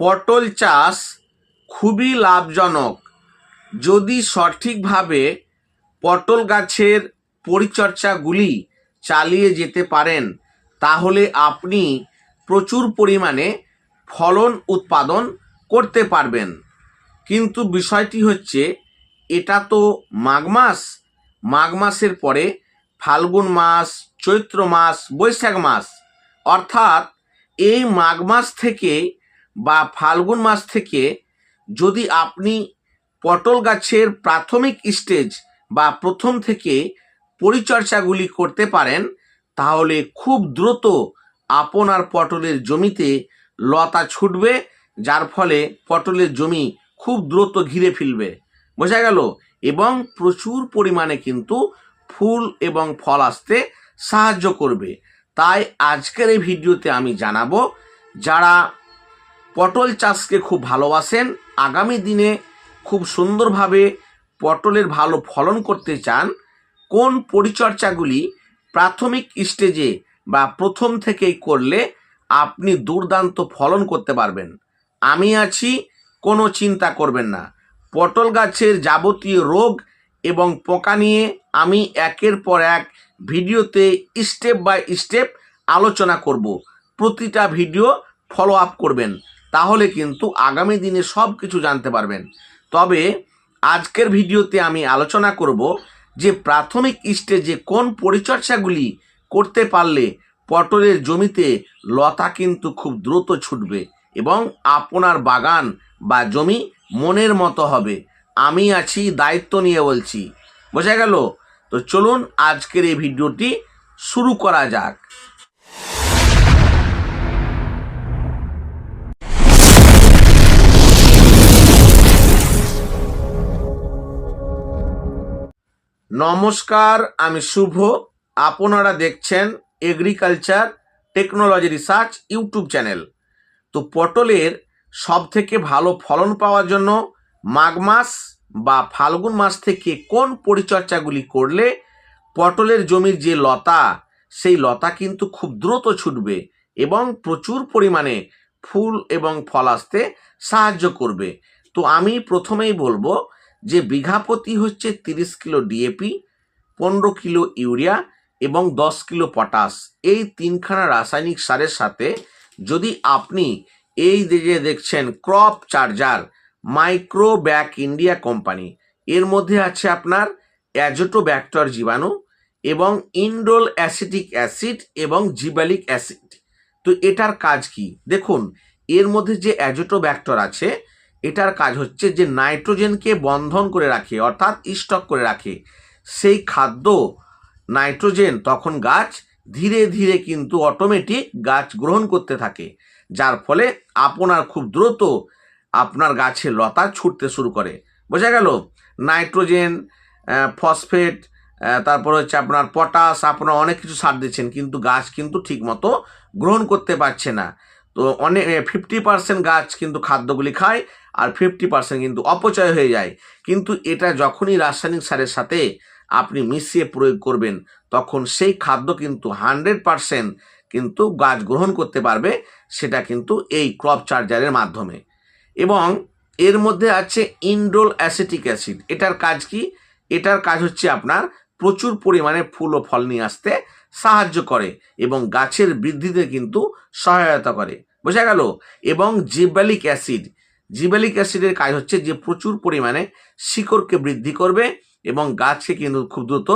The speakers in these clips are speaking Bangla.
পটল চাষ খুবই লাভজনক। যদি সঠিকভাবে পটল গাছের পরিচর্যাগুলি চালিয়ে যেতে পারেন, তাহলে আপনি প্রচুর পরিমাণে ফলন উৎপাদন করতে পারবেন। কিন্তু বিষয়টি হচ্ছে, এটা তো মাঘ মাস। মাঘ মাসের পরে ফাল্গুন মাস, চৈত্র মাস, বৈশাখ মাস। অর্থাৎ এই মাঘ মাস থেকে বা ফাল্গুন মাস থেকে যদি আপনি পটল গাছের প্রাথমিক স্টেজ বা প্রথম থেকে পরিচর্যাগুলি করতে পারেন, তাহলে খুব দ্রুত আপনার পটলের জমিতে লতা ছুটবে, যার ফলে পটলের জমি খুব দ্রুত ঘিরে ফেলবে। বোঝা গেল? এবং প্রচুর পরিমাণে কিন্তু ফুল এবং ফল আসতে সাহায্য করবে। তাই আজকের এই ভিডিওতে আমি জানাব, যারা পটল চাষকে খুব ভালোবাসেন। আগামী দিনে খুব সুন্দরভাবে পটলের ভালো ফলন করতে চান। কোন পরিচর্যাগুলি প্রাথমিক স্টেজে বা প্রথম থেকেই করলে আপনি দুর্দান্ত ফলন করতে পারবেন? আমি আছি, কোনো চিন্তা করবেন না। পটল গাছের যাবতীয় রোগ এবং পোকা নিয়ে আমি একের পর এক ভিডিওতে স্টেপ বাই স্টেপ আলোচনা করব। প্রতিটা ভিডিও ফলো আপ করবেন। তাহলে কিন্তু আগামী দিনে সব কিছু জানতে পারবেন। তবে আজকের ভিডিওতে আমি আলোচনা করব যে প্রাথমিক স্টেজে কোন পরিচর্যাগুলি করতে পারলে পটলের জমিতে লতা কিন্তু খুব দ্রুত ছুটবে এবং আপনার বাগান বা জমি মনের মতো হবে। আমি আছি, দায়িত্ব নিয়ে বলছি। বোঝা গেল? তো চলুন আজকের এই ভিডিওটি শুরু করা যাক। নমস্কার, আমি শুভ। আপনারা দেখছেন agriculture technology research YouTube channel. তো পটলের সব থেকে ভালো ফলন পাওয়ার জন্য মাঘ মাস বা ফাল্গুন মাস থেকে কোন পরিচর্যাগুলি করলে পটলের জমির যে লতা, সেই লতা কিন্তু খুব দ্রুত ছুটবে এবং প্রচুর পরিমাণে ফুল এবং ফল আসতে সাহায্য করবে। তো আমি প্রথমেই বলব যে বিঘা প্রতি হচ্ছে তিরিশ কিলো ডিএপি, পনেরো কিলো ইউরিয়া এবং দশ কিলো পটাশ। এই তিনখানা রাসায়নিক সারের সাথে যদি আপনি এই যে দেখছেন crop charger micro back India company, এর মধ্যে আছে আপনার অ্যাজোটো ব্যাক্টর জীবাণু এবং ইন্ডোল অ্যাসিটিক অ্যাসিড এবং জিবালিক অ্যাসিড। তো এটার কাজ কি? দেখুন, এর মধ্যে যে অ্যাজোটো ব্যাক্টর আছে এটার কাজ হচ্ছে যে নাইট্রোজেনকে বন্ধন করে রাখে, অর্থাৎ স্টক করে রাখে। সেই খাদ্য, নাইট্রোজেন তখন গাছ ধীরে ধীরে কিন্তু অটোমেটিক গাছ গ্রহণ করতে থাকে। যার ফলে আপনার খুব দ্রুত আপনার গাছে লতা ছুটতে শুরু করে। বোঝা গেল? নাইট্রোজেন ফসফেট তারপর হচ্ছে আপনার পটাশ, আপনার অনেক কিছু সার দিচ্ছেন, কিন্তু গাছ কিন্তু ঠিকমতো গ্রহণ করতে পারছে না। তো অনেক ফিফটি পার্সেন্ট গাছ কিন্তু খাদ্যগুলি খায় আর ফিফটি পার্সেন্ট কিন্তু অপচয় হয়ে যায়। কিন্তু এটা যখনই রাসায়নিক সারের সাথে আপনি মিশিয়ে প্রয়োগ করবেন, তখন সেই খাদ্য কিন্তু হান্ড্রেড পারসেন্ট কিন্তু গাছ গ্রহণ করতে পারবে, সেটা কিন্তু এই ক্রপ চার্জারের মাধ্যমে। এবং এর মধ্যে আছে ইন্ডোল অ্যাসিটিক অ্যাসিড এটার কাজ কি? এটার কাজ হচ্ছে আপনার প্রচুর পরিমাণে ফুল ও ফল নিয়ে আসতে সাহায্য করে এবং গাছের বৃদ্ধিতে কিন্তু সহায়তা করে। বোঝা গেল? এবং জিব্যালিক অ্যাসিড জিব্যালিক অ্যাসিডের কাজ হচ্ছে যে প্রচুর পরিমাণে শিকড়কে বৃদ্ধি করবে এবং গাছকে কিন্তু খুব দ্রুত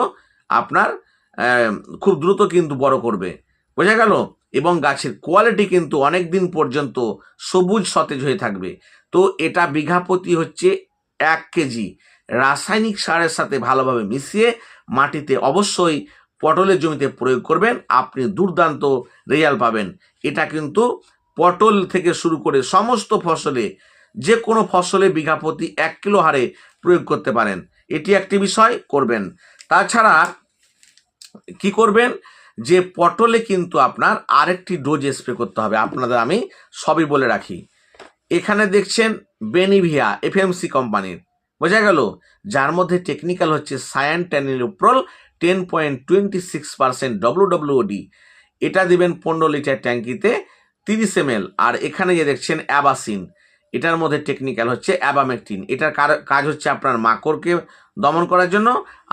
আপনার খুব দ্রুত কিন্তু বড় করবে। বোঝা গেল? এবং গাছের কোয়ালিটি কিন্তু অনেক দিন পর্যন্ত সবুজ, সতেজ হয়ে থাকবে। তো এটা বিঘা প্রতি হচ্ছে এক কেজি। রাসায়নিক সারের সাথে ভালোভাবে মিশিয়ে মাটিতে অবশ্যই পটলের জমিতে প্রয়োগ করবেন। আপনি দুর্দান্ত রেজাল্ট পাবেন। এটা কিন্তু পটল থেকে শুরু করে সমস্ত ফসলে যে কোনো ফসলে বিঘা প্রতি এক কিলো হারে প্রয়োগ করতে পারেন। এটি একটি বিষয়, করবেন। তাছাড়া কি করবেন? যে পটলে কিন্তু আপনার আরেকটি ডোজ স্প্রে করতে হবে। আপনাদের আমি সবই বলে রাখি। এখানে দেখছেন বেনিভিয়া এফএমসি কোম্পানির। বোঝা গেল? যার মধ্যে টেকনিক্যাল হচ্ছে cyantraniliprole ten point twenty six percent W এটা দেবেন পনেরো লিটার ট্যাঙ্কিতে তিরিশ এম আর এখানে যে দেখছেন অ্যাবাসিন, এটার মধ্যে টেকনিক্যাল হচ্ছে অ্যাবামেকটিন। এটার কাজ হচ্ছে আপনার মাকড়কে দমন করার জন্য,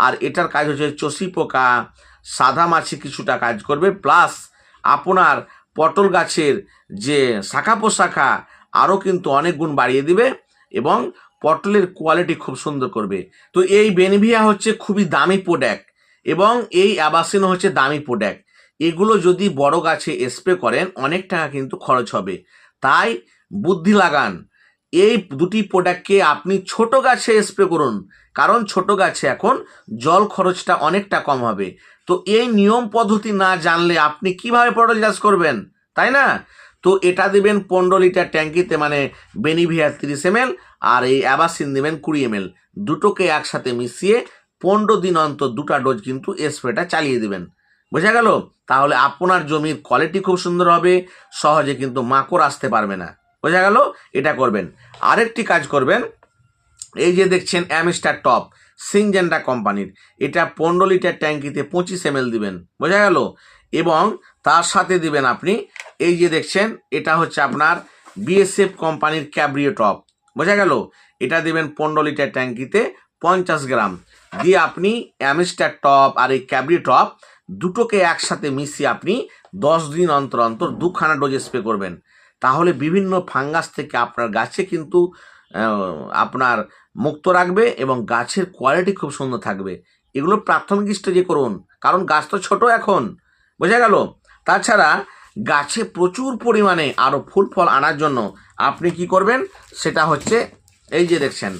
আর এটার কাজ হচ্ছে চষি পোকা, সাদা মাছি কিছুটা কাজ করবে, প্লাস আপনার পটল গাছের যে শাখা পোশাখা আরও কিন্তু অনেক গুণ বাড়িয়ে দিবে এবং পটলের কোয়ালিটি খুব সুন্দর করবে। তো এই বেনিভিয়া হচ্ছে খুবই দামি প্রোডাক্ট এবং এই অ্যাবাসিন হচ্ছে দামি প্রোডাক্ট এগুলো যদি বড় গাছে স্প্রে করেন, অনেক টাকা কিন্তু খরচ হবে। তাই বুদ্ধি লাগান। এই দুটি প্রোডাক্টকে আপনি ছোট গাছে স্প্রে করুন, কারণ ছোট গাছে এখন জল খরচটা অনেকটা কম হবে। তো এই নিয়ম পদ্ধতি না জানলে আপনি কীভাবে পটল চাষ করবেন, তাই না? তো এটা দেবেন পনেরো লিটার ট্যাঙ্কিতে মানে বেনিভিয়া তিরিশ এম আর এই অ্যাবাসিন দেবেন কুড়ি এম দুটোকে একসাথে মিশিয়ে পনেরো দিন অন্তর দুটা ডোজ কিন্তু স্প্রেটা চালিয়ে দেবেন। বোঝা গেল? তাহলে আপনার জমির কোয়ালিটি খুব সুন্দর হবে, সহজে কিন্তু মাকড় আসতে পারবে না। বোঝা গেল? এটা করবেন। আরেকটি কাজ করবেন, এই যে দেখছেন অ্যামিস্টার টপ সিংজেন্ডা কোম্পানির এটা পনেরো লিটার ট্যাঙ্কিতে পঁচিশ এম দিবেন। বোঝা গেল? এবং তার সাথে দিবেন আপনি, এই যে দেখছেন, এটা হচ্ছে আপনার বিএসএফ কোম্পানির ক্যাব্রিও টপ বোঝা গেল? এটা দিবেন পনেরো লিটার ট্যাঙ্কিতে পঞ্চাশ গ্রাম। দিয়ে আপনি অ্যামিস্টার টপ আর এই ক্যাব্রি টপ দুটোকে একসাথে মিশিয়ে আপনি দশ দিন অন্তর অন্তর দুখানা ডোজ স্প্রে করবেন। তাহলে বিভিন্ন ফাঙ্গাস থেকে আপনার গাছে কিন্তু আপনার মুক্ত রাখবে এবং গাছের কোয়ালিটি খুব সুন্দর থাকবে। এগুলো প্রাথমিক স্টেজে করুন, কারণ গাছ তো ছোট এখন। বোঝা গেল? তাছাড়া গাছে প্রচুর পরিমাণে আরও ফুল ফল আনার জন্য আপনি কি করবেন? সেটা হচ্ছে, এই যে দেখছেন,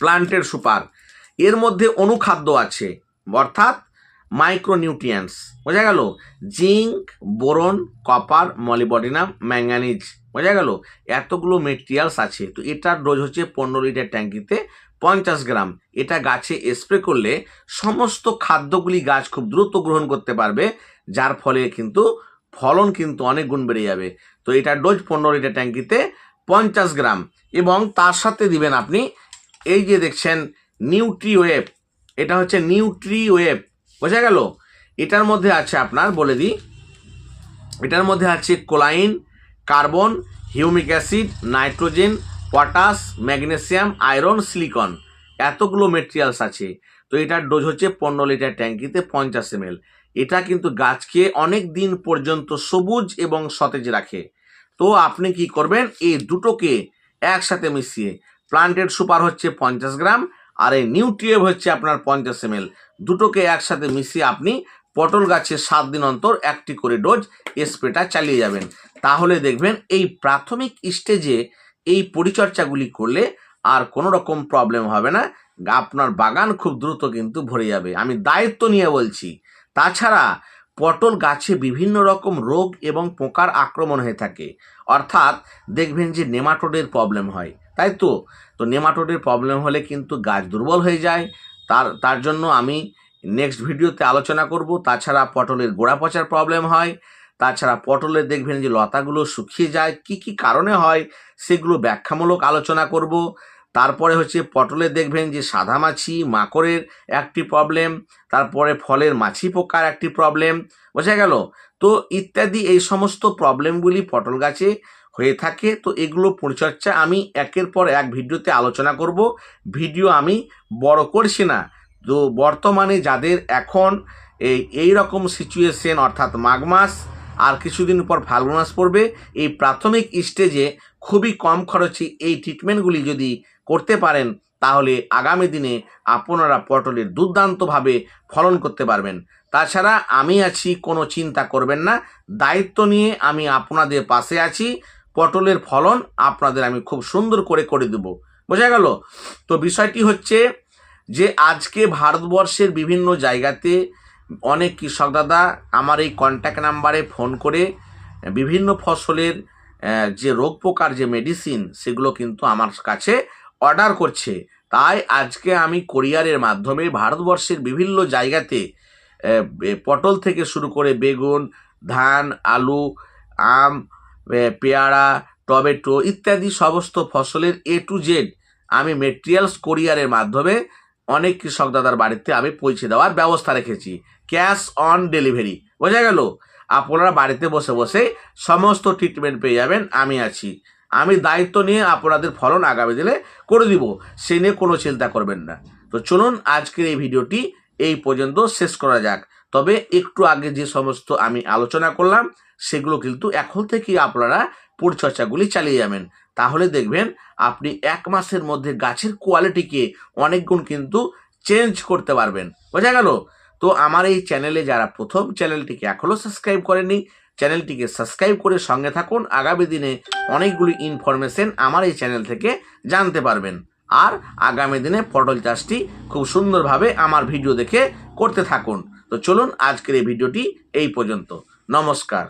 প্লান্টের সুপার। এর মধ্যে অনুখাদ্য আছে, অর্থাৎ মাইক্রোনিউট্রিয়েন্টস। বোঝা গেল? Zinc, boron, copper, molybdenum, manganese. বোঝা গেল? এতগুলো মেটেরিয়ালস আছে। তো এটার ডোজ হচ্ছে পনেরো লিটার ট্যাঙ্কিতে পঞ্চাশ গ্রাম। এটা গাছে স্প্রে করলে সমস্ত খাদ্যগুলি গাছ খুব দ্রুত গ্রহণ করতে পারবে, যার ফলে কিন্তু ফলন কিন্তু অনেক গুণ বেড়ে যাবে। তো এটার ডোজ পনেরো লিটার ট্যাঙ্কিতে পঞ্চাশ গ্রাম। এবং তার সাথে দিবেন আপনি এই যে দেখছেন নিউট্রি ওয়েব এটা হচ্ছে নিউট্রি ওয়েব বোঝা গেল? এটার মধ্যে আছে আপনার, বলে দিই, এটার মধ্যে আছে choline, carbon, humic acid, nitrogen, potash, magnesium, iron, silicon. এতগুলো মেটেরিয়ালস আছে। তো এটার ডোজ হচ্ছে পনেরো লিটার ট্যাঙ্কিতে পঞ্চাশ এম এটা কিন্তু গাছকে অনেক দিন পর্যন্ত সবুজ এবং সতেজ রাখে। তো আপনি কি করবেন? এই দুটোকে একসাথে মিশিয়ে প্লান্টেড সুপার হচ্ছে পঞ্চাশ গ্রাম আর এই নিউট্রিয়েভ হচ্ছে আপনার পঞ্চাশ এম দুটোকে একসাথে মিশিয়ে আপনি পটল গাছে সাত দিন অন্তর একটি করে ডোজ স্প্রেটা চালিয়ে যাবেন। তাহলে দেখবেন এই প্রাথমিক স্টেজে এই পরিচর্যাগুলি করলে আর কোনো রকম প্রবলেম হবে না। আপনার বাগান খুব দ্রুত কিন্তু ভরে যাবে। আমি দায়িত্ব নিয়ে বলছি। তাছাড়া পটল গাছে বিভিন্ন রকম রোগ এবং পোকার আক্রমণ হয়ে থাকে। অর্থাৎ দেখবেন যে নেমাটোডের প্রবলেম হয়। তাই তো? তো নেমাটোডের প্রবলেম হলে কিন্তু গাছ দুর্বল হয়ে যায়। তার তার জন্য আমি নেক্সট ভিডিওতে আলোচনা করব। তাছাড়া পটলের গোড়া পচার প্রবলেম হয়। তাছাড়া পটলের দেখবেন যে লতাগুলো শুকিয়ে যায়। কি কি কারণে হয় সেগুলো ব্যাখ্যামূলক আলোচনা করব। তারপরে হচ্ছে পটলের দেখবেন যে সাদা মাছি, মাকড়ের একটি প্রবলেম তারপরে ফলের মাছি পোকার একটি প্রবলেম বোঝা গেল? তো ইত্যাদি এই সমস্ত প্রবলেমগুলি পটল গাছে হয়ে থাকে। তো এগুলো পরিচর্যা আমি একের পর এক ভিডিওতে আলোচনা করব। ভিডিও আমি বড় করছি না। তো বর্তমানে যাদের এখন এই এই রকম সিচুয়েশন অর্থাৎ মাঘ মাস আর কিছুদিন পর ফাল্গুন মাস পড়বে, এই প্রাথমিক স্টেজে খুবই কম খরচে এই ট্রিটমেন্টগুলি যদি করতে পারেন, তাহলে আগামী দিনে আপনারা পটলের দুর্দান্তভাবে ফলন করতে পারবেন। তাছাড়া আমি আছি, কোনো চিন্তা করবেন না। দায়িত্ব নিয়ে আমি আপনাদের পাশে আছি। পটলের ফলন আপনাদের আমি খুব সুন্দর করে করে দেব। বোঝা গেল? তো বিষয়টি হচ্ছে যে আজকে ভারতবর্ষের বিভিন্ন জায়গাতে অনেক কৃষক দাদা আমার এই কন্ট্যাক্ট নাম্বারে ফোন করে বিভিন্ন ফসলের যে রোগ পোকার যে মেডিসিন সেগুলো কিন্তু আমার কাছে অর্ডার করছে। তাই আজকে আমি কোরিয়ারের মাধ্যমে ভারতবর্ষের বিভিন্ন জায়গাতে পটল থেকে শুরু করে বেগুন, ধান, আলু, আম পেয়ারা, টমেটো ইত্যাদি সমস্ত ফসলের এ টু জেড আমি মেটেরিয়ালস কোরিয়ারের মাধ্যমে অনেক কৃষক দাদার বাড়িতে আমি পৌঁছে দেওয়ার ব্যবস্থা রেখেছি। ক্যাশ অন ডেলিভারি বোঝা গেল? আপনারা বাড়িতে বসে বসে সমস্ত ট্রিটমেন্ট পেয়ে যাবেন, আমি আছি। আমি দায়িত্ব নিয়ে আপনাদের ফলন আগামী দিনে করে দিব, সে নিয়ে কোনো চিন্তা করবেন না। তো চলুন আজকের এই ভিডিওটি এই পর্যন্ত শেষ করা যাক। তবে একটু আগে যে সমস্ত আমি আলোচনা করলাম সেগুলো কিন্তু এখন থেকেই আপনারা পরিচর্যাগুলি চালিয়ে যাবেন। তাহলে দেখবেন আপনি এক মাসের মধ্যে গাছের কোয়ালিটিকে অনেক গুণ কিন্তু চেঞ্জ করতে পারবেন। বোঝা গেল? তো আমার এই চ্যানেলে যারা প্রথম চ্যানেলটিকে এখনও সাবস্ক্রাইব করেনি চ্যানেলটিকে সাবস্ক্রাইব করে সঙ্গে থাকুন। আগামী দিনে অনেকগুলি ইনফরমেশন আমার এই চ্যানেল থেকে জানতে পারবেন। আর আগামী দিনে পটল চাষটি খুব সুন্দরভাবে আমার ভিডিও দেখে করতে থাকুন। তো চলুন আজকের এই ভিডিওটি এই পর্যন্ত। নমস্কার।